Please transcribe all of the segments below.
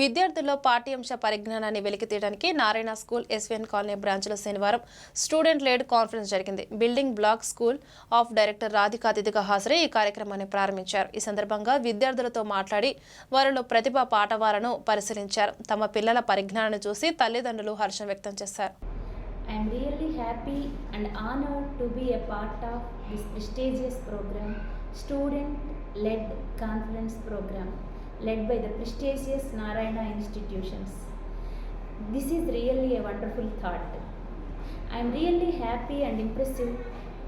విద్యార్థుల్లో పాఠ్యాంశ పరిజ్ఞానాన్ని వెలికితీయడానికి నారాయణ స్కూల్ ఎస్విఎన్ కాలనీ బ్రాంచ్లో శనివారం స్టూడెంట్ లేడ్ కాన్ఫరెన్స్ జరిగింది. Building block school of director Radhika అతిథిగా హాజరై ఈ కార్యక్రమాన్ని ప్రారంభించారు. ఈ సందర్భంగా విద్యార్థులతో మాట్లాడి వారిలో ప్రతిభ పాఠవాలను పరిశీలించారు. తమ పిల్లల పరిజ్ఞానాన్ని చూసి తల్లిదండ్రులు హర్షం వ్యక్తం చేశారు. I'm really happy and honoured to be a part of this prestigious programme student led conference programme led by the prestigious Narayana institutions. This is really a wonderful thought. I am really happy and impressive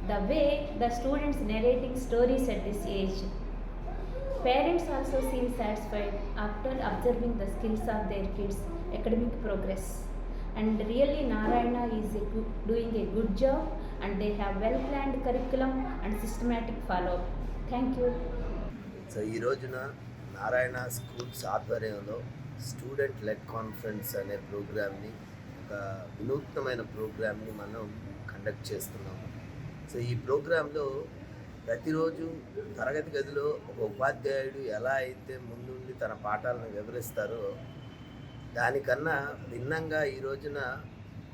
the way the students narrating stories at this age. Parents also seem satisfied after observing the skills of their kids' academic progress. And really, Narayana is a good, doing a good job, and they have well planned curriculum and systematic follow up. Thank you. So ఈ రోజున Narayana schools ఆధ్వర్యంలో student led conference అనే ప్రోగ్రామ్ని ఒక వినూత్నమైన ప్రోగ్రామ్ని మనం conduct చేస్తున్నాము. సో ఈ ప్రోగ్రాంలో ప్రతిరోజు తరగతి గదిలో ఒక ఉపాధ్యాయుడు ఎలా అయితే ముందుండి తన పాఠాలను వివరిస్తారో దానికన్నా భిన్నంగా ఈ రోజున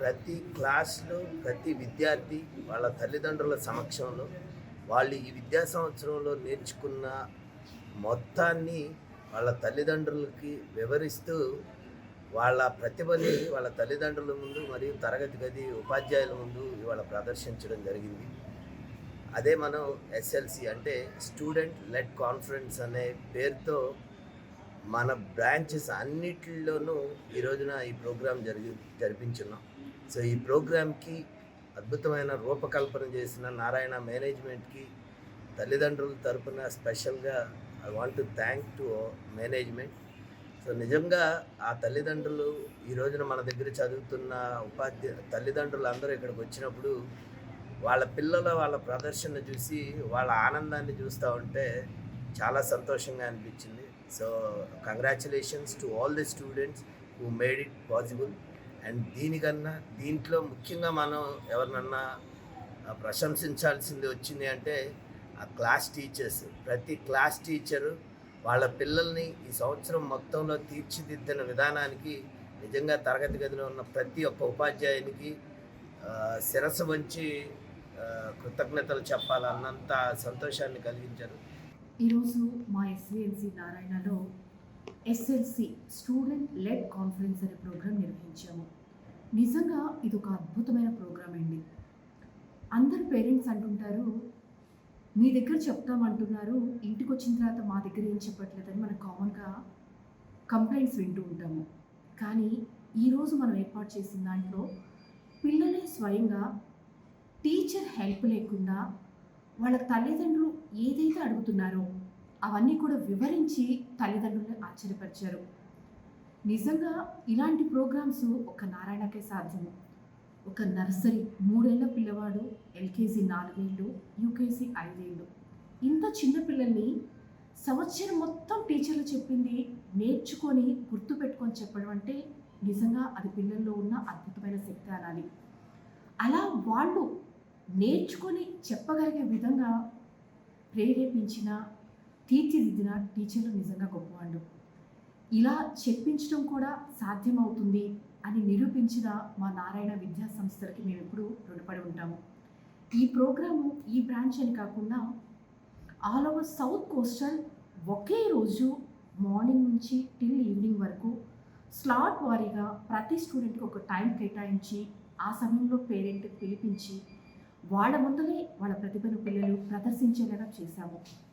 ప్రతి క్లాస్లో ప్రతి విద్యార్థి వాళ్ళ తల్లిదండ్రుల సమక్షంలో వాళ్ళు ఈ విద్యా సంవత్సరంలో నేర్చుకున్న మొత్తాన్ని వాళ్ళ తల్లిదండ్రులకి వివరిస్తూ వాళ్ళ ప్రతిభని వాళ్ళ తల్లిదండ్రుల ముందు మరియు తరగతి గది ఉపాధ్యాయుల ముందు ఇవాళ ప్రదర్శించడం జరిగింది. అదే మనం ఎస్ఎల్సి అంటే స్టూడెంట్ లెడ్ కాన్ఫరెన్స్ అనే పేరుతో మన బ్రాంచెస్ అన్నిటిలోనూ ఈ రోజున ఈ ప్రోగ్రాం జరిగి జరిపించున్నాం. సో ఈ ప్రోగ్రాంకి అద్భుతమైన రూపకల్పన చేసిన నారాయణ మేనేజ్మెంట్కి తల్లిదండ్రుల తరపున స్పెషల్గా I want to thank to management. So నిజంగా ఆ తల్లిదండ్రులు ఈ రోజున మన దగ్గర చదువుతున్న ఉపాధ్యాయ తల్లిదండ్రులు అందరూ ఇక్కడికి వచ్చినప్పుడు వాళ్ళ పిల్లల వాళ్ళ ప్రదర్శన చూసి వాళ్ళ ఆనందాన్ని చూస్తూ ఉంటే చాలా సంతోషంగా అనిపించింది. So congratulations to all the students who made it possible. And దీనికన్నా దీంట్లో ముఖ్యంగా మనం ఎవరినన్నా ప్రశంసించాల్సింది వచ్చింది అంటే ఆ క్లాస్ టీచర్స్ ప్రతి క్లాస్ టీచరు వాళ్ళ పిల్లల్ని ఈ సంవత్సరం మొత్తంలో తీర్చిదిద్దిన విధానానికి నిజంగా తరగతి గదిలో ఉన్న ప్రతి ఒక్క ఉపాధ్యాయునికి శిరస్సు వంచి కృతజ్ఞతలు చెప్పాలన్నంత సంతోషాన్ని కలిగించారు ఈరోజు మా ఎస్విఎన్సి నారాయణలో ఎస్ఎల్సి స్టూడెంట్ లెడ్ కాన్ఫరెన్స్ అనే ప్రోగ్రాం నిర్వహించాము. నిజంగా ఇది ఒక అద్భుతమైన ప్రోగ్రాం అండి. అందరు పేరెంట్స్ అంటుంటారు మీ దగ్గర చెప్తామంటున్నారు ఇంటికి వచ్చిన తర్వాత మా దగ్గర ఏం చెప్పట్లేదని మనం కామన్గా కంప్లైంట్స్ వింటూ ఉంటాము. కానీ ఈరోజు మనం ఏర్పాటు చేసిన దాంట్లో పిల్లలే స్వయంగా టీచర్ హెల్ప్ లేకుండా వాళ్ళ తల్లిదండ్రులు ఏదైతే అడుగుతున్నారో అవన్నీ కూడా వివరించి తల్లిదండ్రులను ఆశ్చర్యపరిచారు. నిజంగా ఇలాంటి ప్రోగ్రామ్స్ ఒక నారాయణకే సాధ్యము. ఒక నర్సరీ మూడేళ్ళ పిల్లవాడు ఎల్కేజీ నాలుగేళ్ళు యూకేజీ ఐదేళ్ళు. ఇంత చిన్న పిల్లల్ని సంవత్సరం మొత్తం టీచర్లు చెప్పింది నేర్చుకొని గుర్తుపెట్టుకొని చెప్పడం అంటే నిజంగా అది పిల్లల్లో ఉన్న అద్భుతమైన శక్తి అనాలి. అలా వాళ్ళు నేర్చుకొని చెప్పగలిగే విధంగా ప్రేరేపించిన తీర్చిదిద్దిన టీచర్లు నిజంగా గొప్పవాళ్ళు. ఇలా చెప్పించడం కూడా సాధ్యమవుతుంది. అని నిరూపించిన మా నారాయణ విద్యా సంస్థలకి మేము ఎప్పుడూ రుణపడి ఉంటాము. ఈ ప్రోగ్రాము ఈ బ్రాంచ్ అని కాకుండా ఆల్ ఓవర్ సౌత్ కోస్టల్ ఒకే రోజు మార్నింగ్ నుంచి టిల్ ఈవినింగ్ వరకు స్లాట్ వారీగా ప్రతి స్టూడెంట్కి ఒక టైం కేటాయించి ఆ సమయంలో పేరెంట్ పిలిపించి వాళ్ళ ముందరే వాళ్ళ ప్రతిభను పిల్లలు ప్రదర్శించేలాగా చేశాము.